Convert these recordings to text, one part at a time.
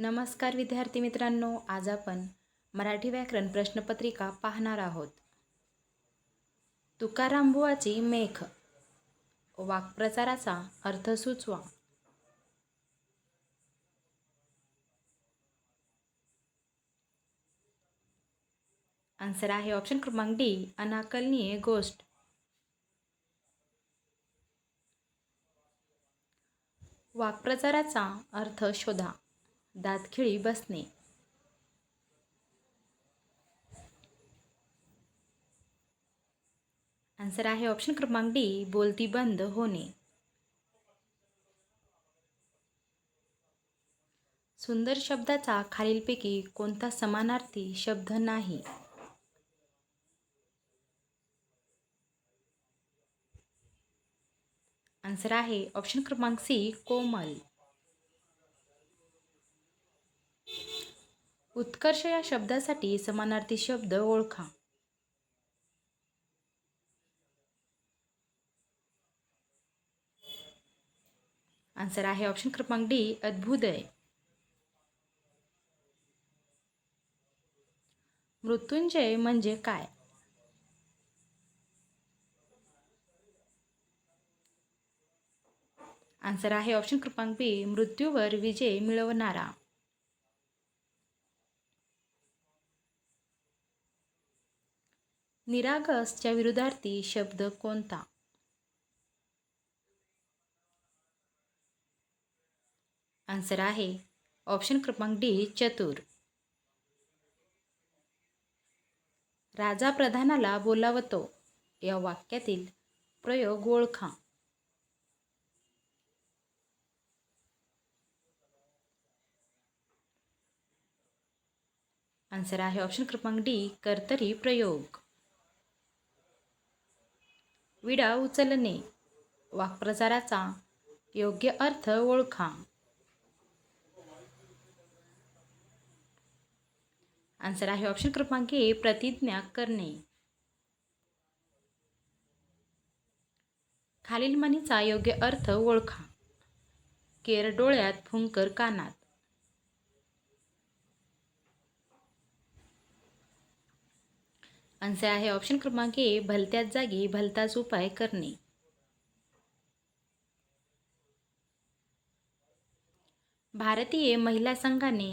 नमस्कार विद्यार्थी मित्रांनो आज आपण मराठी व्याकरण प्रश्नपत्रिका पाहणार आहोत. तुकाराम बुवाची मेघ वाक्प्रचाराचा अर्थ सुचवा. आन्सर आहे ऑप्शन क्रमांक डी अनाकलनीय गोष्ट. वाक्प्रचाराचा अर्थ शोधा. दातखिळी बसणे. आन्सर आहे ऑप्शन क्रमांक डी बोलती बंद होणे. सुंदर शब्दाचा खालीलपैकी कोणता समानार्थी शब्द नाही? आन्सर आहे ऑप्शन क्रमांक सी कोमल. उत्कर्ष या शब्दासाठी समानार्थी शब्द ओळखा. आन्सर आहे ऑप्शन क्रमांक डी अद्भुदय मृत्युंजय म्हणजे काय? आन्सर आहे ऑप्शन क्रमांक बी मृत्यूवर विजय मिळवणारा. निरागसच्या विरुद्धार्थी शब्द कोणता? आन्सर आहे ऑप्शन क्रमांक डी चतुर. राजा प्रधानाला बोलावतो. या वाक्यातील प्रयोग ओळखा. आन्सर आहे ऑप्शन क्रमांक डी कर्तरी प्रयोग. विडा उचलणे. वाक्प्रचाराचा योग्य अर्थ ओळखा. आन्सर आहे ऑप्शन क्रमांक ए प्रतिज्ञा करणे. खालील म्हणीचा योग्य अर्थ ओळखा. केर डोळ्यात फुंकर कानात. आन्सर आहे ऑप्शन क्रमांक ए भलत्याच जागी भलताच उपाय करणे. भारतीय महिला संघाने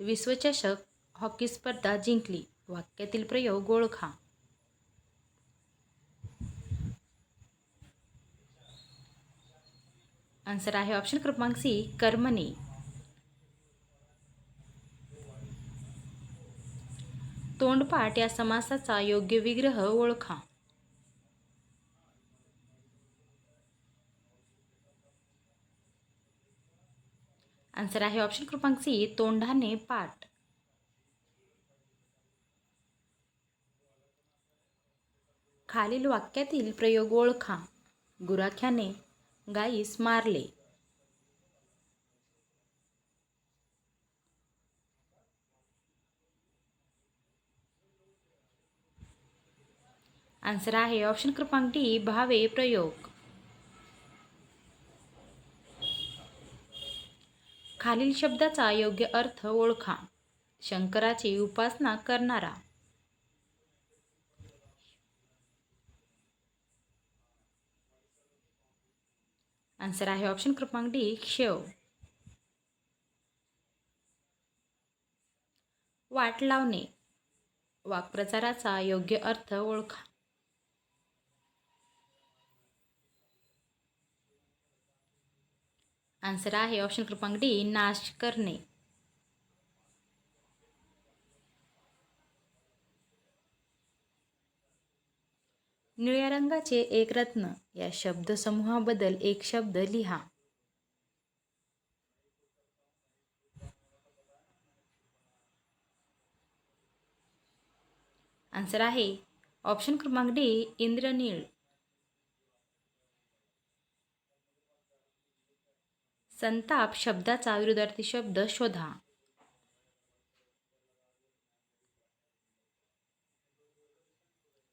विश्वचषक हॉकी स्पर्धा जिंकली. वाक्यातील प्रयोग ओळखा आन्सर आहे ऑप्शन क्रमांक सी कर्मणी तोंडपाठ या समासाचा योग्य विग्रह ओळखा. आन्सर आहे ऑप्शन क्रमांक सी तोंडाने पाठ. खालील वाक्यातील प्रयोग ओळखा. गुराख्याने गाईस मारले. आन्सर आहे ऑप्शन क्रमांक डी भावे प्रयोग. खालील शब्दाचा योग्य अर्थ ओळखा. शंकराची उपासना करणारा. आन्सर आहे ऑप्शन क्रमांक डी क्षव वाट लावणे. वाक्प्रचाराचा योग्य अर्थ ओळखा. आन्सर आहे ऑप्शन क्रमांक डी नाश करणे निळ्या रंगाचे एक रत्न या शब्दसमूहाबद्दल एक शब्द लिहा. आन्सर आहे ऑप्शन क्रमांक डी इंद्रनीळ. संताप शब्दाचा विरुद्धार्थी शब्द शोधा.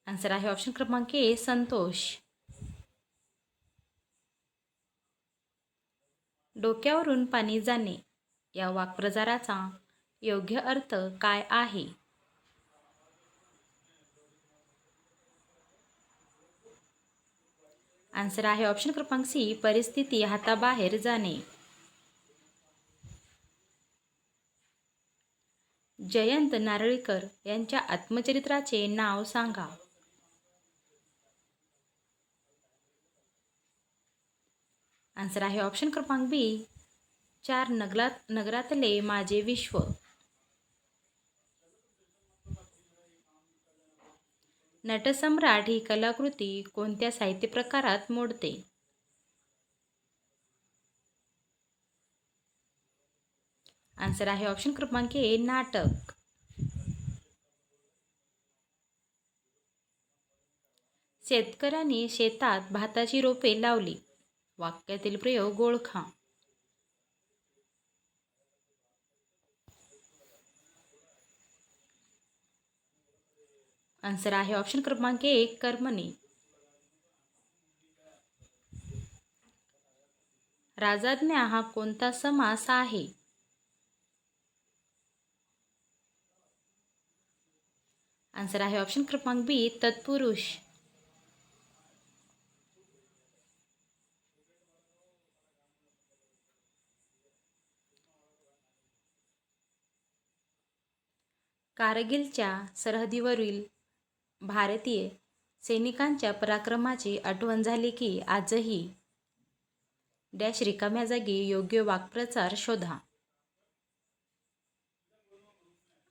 आन्सर आहे ऑप्शन क्रमांक ए संतोष. डोक्यावरून पाणी जाणे. या वाक्प्रचाराचा योग्य अर्थ काय आहे? आन्सर आहे ऑप्शन क्रमांक सी परिस्थिती हाताबाहेर जाणे. जयंत नारळीकर यांच्या आत्मचरित्राचे नाव सांगा. आन्सर आहे ऑप्शन क्रमांक बी चार नगरात नगरातले माझे विश्व. नटसम्राट ही कलाकृती कोणत्या साहित्य प्रकारात मोडते? आन्सर आहे ऑप्शन क्रमांक ए नाटक. शेतकऱ्यांनी शेतात भाताची रोपे लावली. वाक्यातील प्रयोग ओळखा. आन्सर आहे ऑप्शन क्रमांक एक कर्मणी. राजाज्ञा हा कोणता समास आहे? आन्सर आहे ऑप्शन क्रमांक बी तत्पुरुष. कारगिलच्या सरहदीवरील भारतीय सैनिकांच्या पराक्रमाची आठवण झाली की आजही डॅश रिकाम्या जागी योग्य वाक्प्रचार शोधा.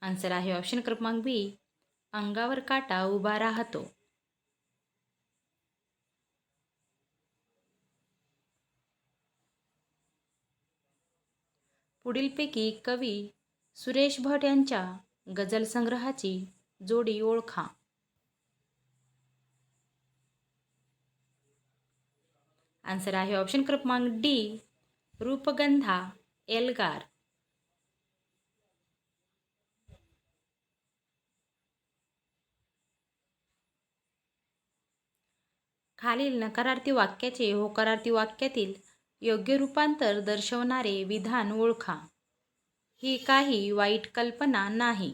आन्सर आहे ऑप्शन क्रमांक बी अंगावर काटा उभा राहतो. पुढीलपैकी कवी सुरेश भट यांच्या गझल संग्रहाची जोडी ओळखा. आन्सर आहे ऑप्शन क्रमांक डी रूपगंधा एल्गार. खालील नकारार्थी वाक्याचे होकारार्थी वाक्यातील योग्य रूपांतर दर्शवणारे विधान ओळखा. ही काही वाईट कल्पना नाही.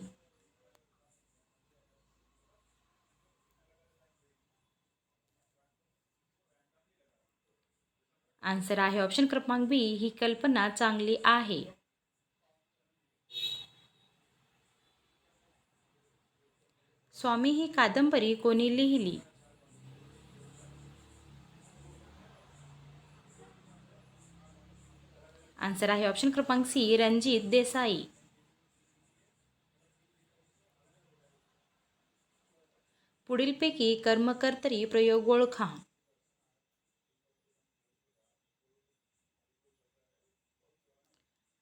आन्सर आहे ऑप्शन क्रमांक बी. ही कल्पना चांगली आहे. स्वामी ही कादंबरी कोणी लिहिली? आन्सर आहे ऑप्शन क्रमांक सी रणजित देसाई. पुढीलपैकी कर्मकर्तरी प्रयोग ओळखा.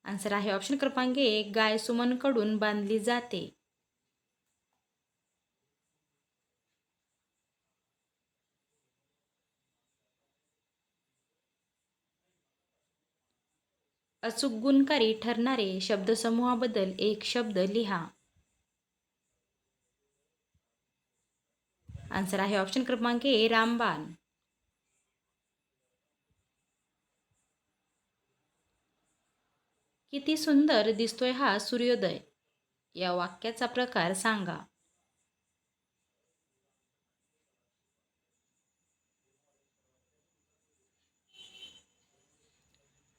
आन्सर आहे ऑप्शन क्रमांक एक गाय सुमनकडून बांधली जाते. अचूक गुणकारी ठरणारे शब्दसमूहाबद्दल एक शब्द लिहा. आन्सर आहे ऑप्शन क्रमांक ए रामबाण. किती सुंदर दिसतोय हा सूर्योदय. या वाक्याचा प्रकार सांगा.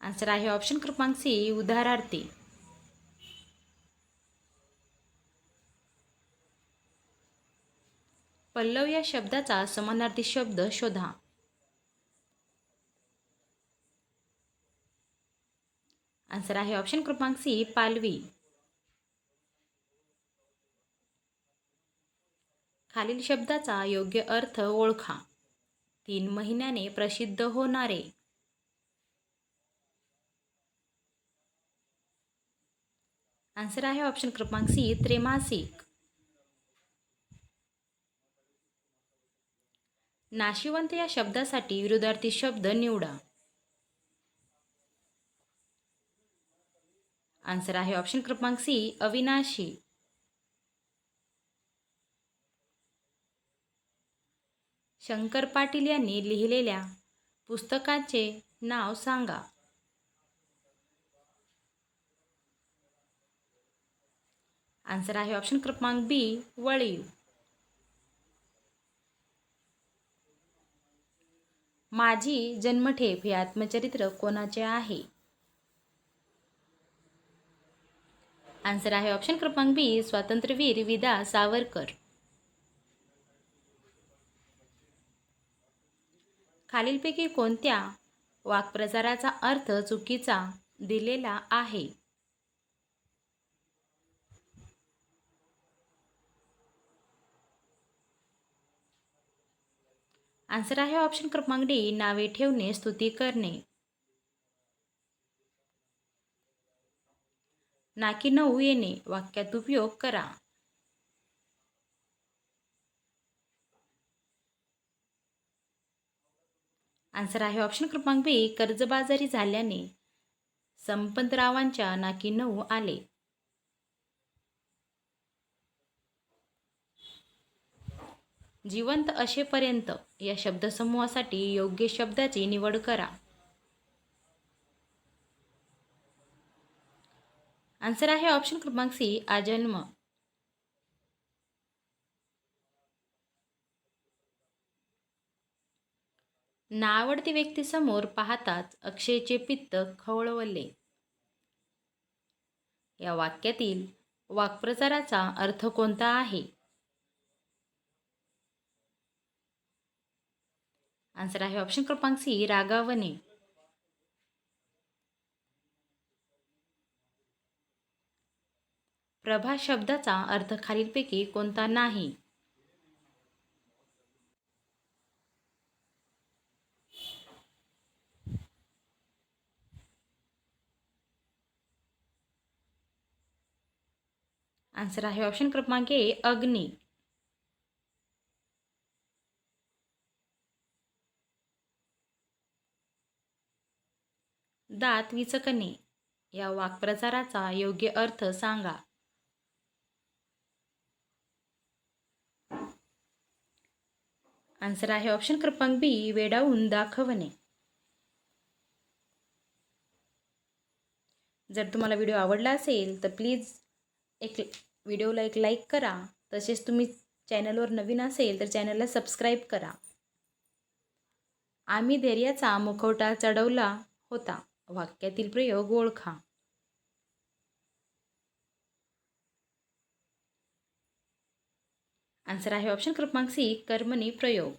आन्सर आहे ऑप्शन क्रमांक सी उदाहरणार्थी. पल्लव या शब्दाचा समानार्थी शब्द शोधा. आन्सर आहे ऑप्शन क्रमांक सी पालवी. खालील शब्दाचा योग्य अर्थ ओळखा. तीन महिन्याने प्रसिद्ध होणारे. आन्सर आहे ऑप्शन क्रमांक सी त्रैमासिक. नाशिवंत या शब्दासाठी विरोधार्थी शब्द निवडा. आन्सर आहे ऑप्शन क्रमांक सी अविनाशी. शंकर पाटील यांनी लिहिलेल्या पुस्तकाचे नाव सांगा. आन्सर आहे ऑप्शन क्रमांक बी वळीव. माझी जन्मठेप हे आत्मचरित्र कोणाचे आहे? आन्सर आहे ऑप्शन क्रमांक बी स्वातंत्र्यवीर विदा सावरकर. खालीलपैकी कोणत्या वाक्प्रचाराचा अर्थ चुकीचा दिलेला आहे? आन्सर आहे ऑप्शन क्रमांक डी नावे ठेवणे स्तुती करणे. नाकी नऊ येणे वाक्यात उपयोग करा. आन्सर आहे ऑप्शन क्रमांक बी कर्जबाजारी झाल्याने संपतरावांच्या नाकी नऊ आले. जिवंत असेपर्यंत या शब्दसमूहासाठी योग्य शब्दाची निवड करा. आन्सर आहे ऑप्शन क्रमांक सी आजन्म नावडती व्यक्तीसमोर पाहताच अक्षयचे पित्त खवळवले. या वाक्यातील वाक्प्रचाराचा अर्थ कोणता आहे? आन्सर आहे ऑप्शन क्रमांक सी रागावणे. प्रभा शब्दाचा अर्थ खालीलपैकी कोणता नाही? आन्सर आहे ऑप्शन क्रमांक ए अग्नी. दात विचकणे. या वाक्प्रचाराचा योग्य अर्थ सांगा. आन्सर आहे ऑप्शन क्रमांक बी वेडावून दाखवणे. जर तुम्हाला व्हिडिओ आवडला असेल तर प्लीज एक व्हिडिओला एक लाईक करा. तसेच तुम्ही चॅनलवर नवीन असेल तर चॅनलला सबस्क्राईब करा. आम्ही धैर्याचा मुखवटा चढवला होता. वाक्यातील प्रयोग ओळखा. आन्सर आहे ऑप्शन क्रमांक सी कर्मणी प्रयोग.